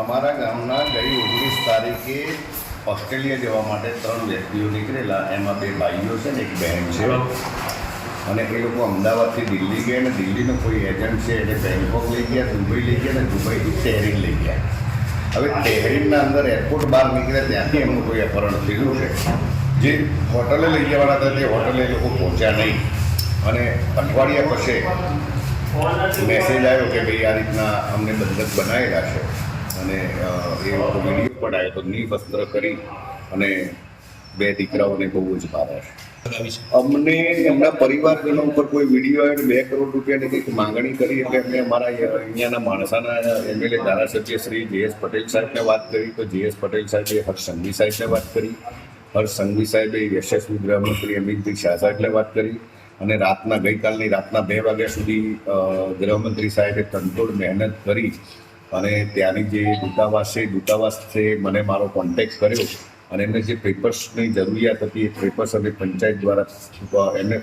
અમારા ગામના ગઈ ઓગણીસ તારીખે ઓસ્ટ્રેલિયા જવા માટે ત્રણ વ્યક્તિઓ નીકળેલા. એમાં બે ભાઈઓ છે ને એક બહેન છે. અને એ લોકો અમદાવાદથી દિલ્હી ગયા અને દિલ્હીનો કોઈ એજન્ટ છે એને બેંકોક લઈ ગયા દુબઈ લઈ ગયા અને દુબઈથી તેહરીન લઈ ગયા. હવે તેહરીનના અંદર એરપોર્ટ બહાર નીકળ્યા ત્યાંથી એમનું કોઈ અપહરણ થયેલું છે. જે હોટલે લઈ જવાના હતા તે હોટલે એ લોકો પહોંચ્યા નહીં. અને અઠવાડિયા પછી મેસેજ આવ્યો કે ભાઈ આ રીતના અમને બંધક બનાવેલા છે. અને એ વીડિયો પણ આવ્યો તો નિવસ્ત્ર કરી અને બે દીકરાઓને બહુ જ છે. અમને એમના પરિવારજનો ઉપર કોઈ વીડિયો આવ્યો બે કરોડ રૂપિયાની કંઈક માંગણી કરી એટલે અમે અમારા અહીંયાના માણસાના એમએલએ ધારાસભ્ય શ્રી જેએસ પટેલ સાહેબને વાત કરી તો જેએસ પટેલ સાહેબે હર્ષ સંઘવી સાહેબને વાત કરી હર્ષ સંઘવી સાહેબે યશસ્વી ગૃહમંત્રી અમિતભાઈ શાહ સાહેબને વાત કરી અને રાતના ગઈકાલની રાતના બે વાગ્યા સુધી ગૃહમંત્રી સાહેબે તનતોડ મહેનત કરી અને ત્યાંની જે દૂતાવાસ છે, દૂતાવાસે મને મારો કોન્ટેક્ટ કર્યો અને એમને જે પેપર્સની જરૂરિયાત હતી એ પેપર્સ અમે પંચાયત દ્વારા એમને